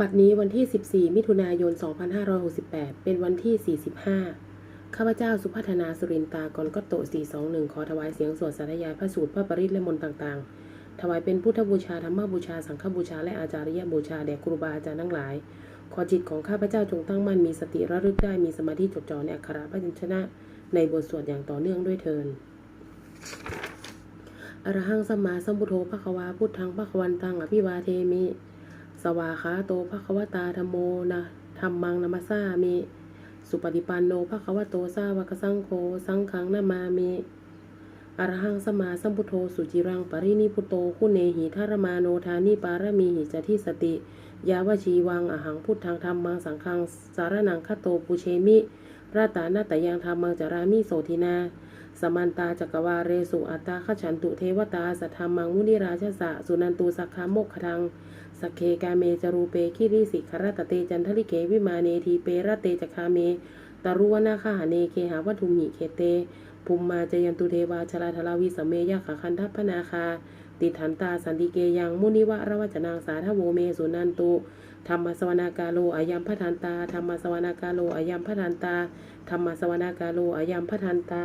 บัดนี้วันที่ 14 มิถุนายน 2568 เป็นวันที่ 45 ข้าพเจ้าสุพัฒนาสุรินตากรก็โต 421 ขอถวายเสียงสวดสาธยายพระสูตรพระปริตและมนต์ต่าง ๆ ถวายเป็นพุทธบูชา ธรรมบูชา สังฆบูชา และอาจาริยบูชา แด่ครูบาอาจารย์ทั้งหลาย ขอจิตของข้าพเจ้าจงตั้งมั่น มีสติระลึกได้ มีสมาธิจดจ่อในอักขระพยัญชนะ ในบทสวดอย่างต่อเนื่องด้วยเทินอรหังสัมมาสัมพุทโธภะคะวาพุทธังภะคะวันตังอภิวาเทมิ สวาขาโตภะควตาธรรมโมนะธรรมังนามาสามิสุปฏิปันโนภะควโตสาวกสังโฆสังฆังนามามิอรหังสมาสัมพุทโธสุจิรังปรินิพุโตคุเนหิทารมาโนทานิปารมีหิจทิสติ ยาวชีวังอหังพุทธังธรรมังสังฆังสารนังคโตปุเชมิราตานาตยังธรรมังจารามิโสทินา สมันตาจักวาเรสุอัตตาขฉันตุเทวตาสัทธรรมังมุนิราชสะสุนันตุสักขามกขทังสกเคกาเมจรูเปคิริสิขรตเตจันทริเกวิมาเนทีเปรตเตจคาเมตรุวนาคาหาเนเคหาวัตุมิเคเตภูมิมาจยันตุเทวาชลาทลาวิสเมยะขคันทัพนาคา ติทันตาสันติเกยังมุนิวะระวัจนางสาทโวเมสุนันตุธรรมสวนากาโลอายัมพทันตาธรรมสวนากาโลอายัมพทันตาธรรมสวนากาโลอายัมพทันตา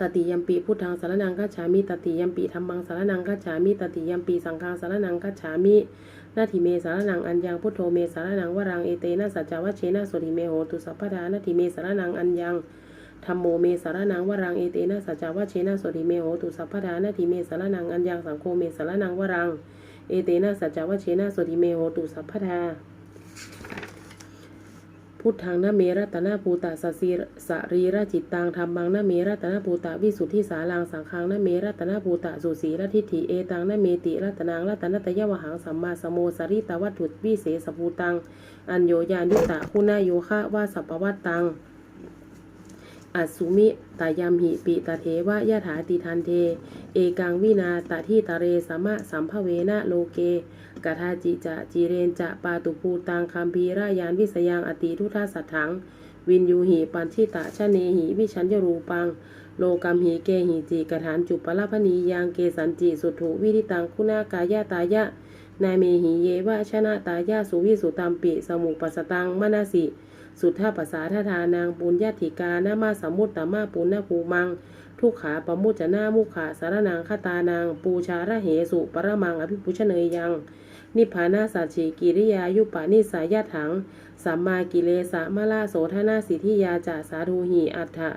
ตติยมปีพุทธังสารนังคัจฉามิตติยมปีธัมมังสารนังคัจฉามิตติยมปีสังฆังสารนังคัจฉามินาทิเมสารนังอัญญังพุทโธเมสารนังวรังเอเตนะสัจจวัชเชนะสุริเมโหตุสัพพทานาทิเมสารนังอัญญังธรรมโมเมสารนังวรังเอเตนะสัจจวัชเชนะสุริเมโหตุสัพพทานาทิเมสารนังอัญญังสังโฆเมสารนังวรังเอเตนะสัจจวัชเชนะสุริเมโหตุสัพพทา พุทธังนเมรัตนาภูตาสสีสรีระจิตตังธรรมังนเมรัตนาภูตาวิสุทธิสาลังสังฆังนเมรัตนาภูตาสุสีรทิฏฐิเอตังนเมติรัตนังรัตนตยวหังสัมมาสโมสริตวัตถุวิเศษภูตัง อัญโยยานุตะคุณาโยคะวาสัพวัตตัง อัสุมิตายามหิปิตะเทวะยะถาติทันเท เอกังวินาตทิตะเรสมะสัมภเวนะโลเกกทาจิจะจีเรนจะปาตุภูตังคัมภีรายานวิสยังอติทุทาสัทถัง วินยูหิปันชิตะชะเนหิวิชัญญรูปัง โลกัมหิเกหิจิกฐานจุปละพนียังเกสันจิสุถุวิริตังคุณากายะตายะ นาเมหิเยวะชนะตายาสุวิสุตัมปิ สมุปัสตังมนาสิ สุทธาปัสสาทธานางปุญญาธิกานามาสมมุตตมาปุณณภูมัง ทุกขาปมุจนามุขาสารนางคตานาง ปูชาระเหสุปรมังอภิปุชเนยยัง นิพานาสัจฉิกิริยายุปานิสายาถัง สัมมากิเลสะมะลาโสธนาสิทธิยาจาสาธุหีอัฏฐะ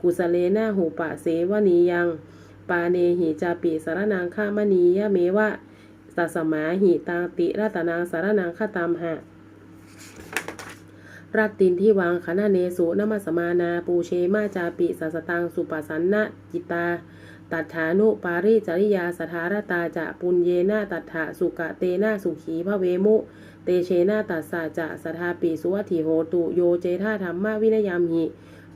กุสเลนาหูปะเสวนียัง ปาเนหิจาปิสารนางฆามณียะเมวะ สัสมาหิตังติรัตนางสารนางฆตามหะรัตตินที่วางคณะเนสุนมัสมานาปูเชมาจาปิสัสตังสุปัสันนะจิตา ตัฏฐานุปาริจริยาสถารตาจะปุญเยนาตัฏฐะสุกะเตนะสุขีพระเวมุ เตเชนาตัสสะจะสถาปิสุวัติโหตุโยเจธาธรรมวินยามหิ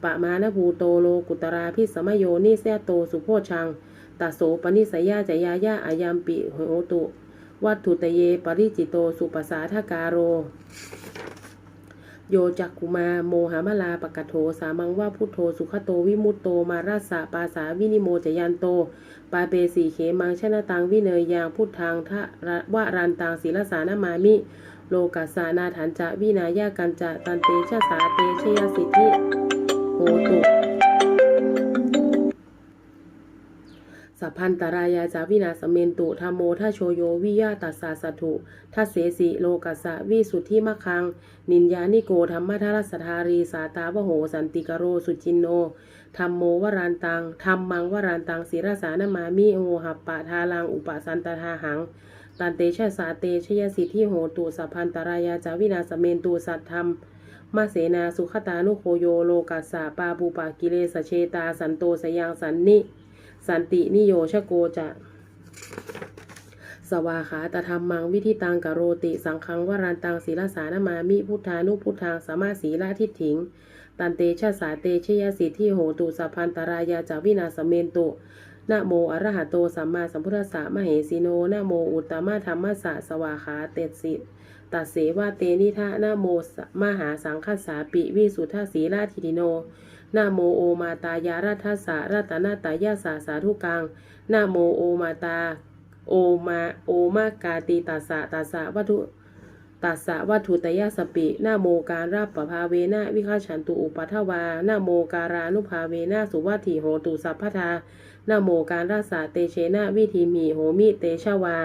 ปะมาณภูโตโลกุตราพิสมโยนิเสโตสุโพชังตัโสปนิสยาจยายาอายามปิโหตุ วัตถุตเยปริจิโตสุปสาทกาโร โยจักกุมา โมหามลาปกโถ สามังว่าพุทโธ สุขโตวิมุตโต มาราสะปาสาวินิโมจยันโต ปาเปสีเขมังชนะตังวิเนยยางพุทธังทะวะรันตังศิลสานามามิ โลกัสสานาฐานจะวินายากันจะตันเตชะสาเตชยสิทธิโหตุ สัพพันตรายาจาวินาสเมนตุธรรมโมทาโชโยวิยาตัสสาสถุทัเสสิโลกัสสะวิสุทธิมะคัง นินยานิโกธรรมทรสทารีสาตาวโหสันติกโรสุจินโนธรรมโมวรานตังธรรมังวรานตังศิรสานมามิโอหัปปะทาลังอุปสันตทาหังตันเตชะสาเตชยสิทธิโหตุสัพพันตรายาจาวินาสเมนตุสัตธรรมมาเสนาสุขตานุโคโยโลกัสสะปาปูปากิเลสเชตาสันโตสยังสันนิ สันตินิโยชโกจะสวาขาตธรรมมังวิธิตังกโรติ สังคังวรันตังศีลสานามามิพุทธานุพุทธังสามาสีลาทิฏฐิง ตันเตชะสาเตชยสิทธิโหตุสัพพันตรายาจาวินาสเมนตุนะโมอระหะโตสัมมาสัมพุทธัสสะมเหสีโนนะโมอุตตมะธรรมสสะสวาขาเตสิตัสเสวะเตนิทะนะโมมหาสังคสาปิวิสุทธสีราธิติโน นะโมโอมาตายารัทธัสสะรัตานาตายาสาสาธุกังนะโมโอมาตา โอมาโอมากาติตัสะตัสะวัตถุตัสสะวัตถุตยสปินาโมการรับปภาเวนะวิฆาฉันตุอุปัทวานาโมการานุภาเวนะสุวัตถิโหตุสัพพทานาโมการรัสสะเตเชนะวิธีมีโหมิเตชวา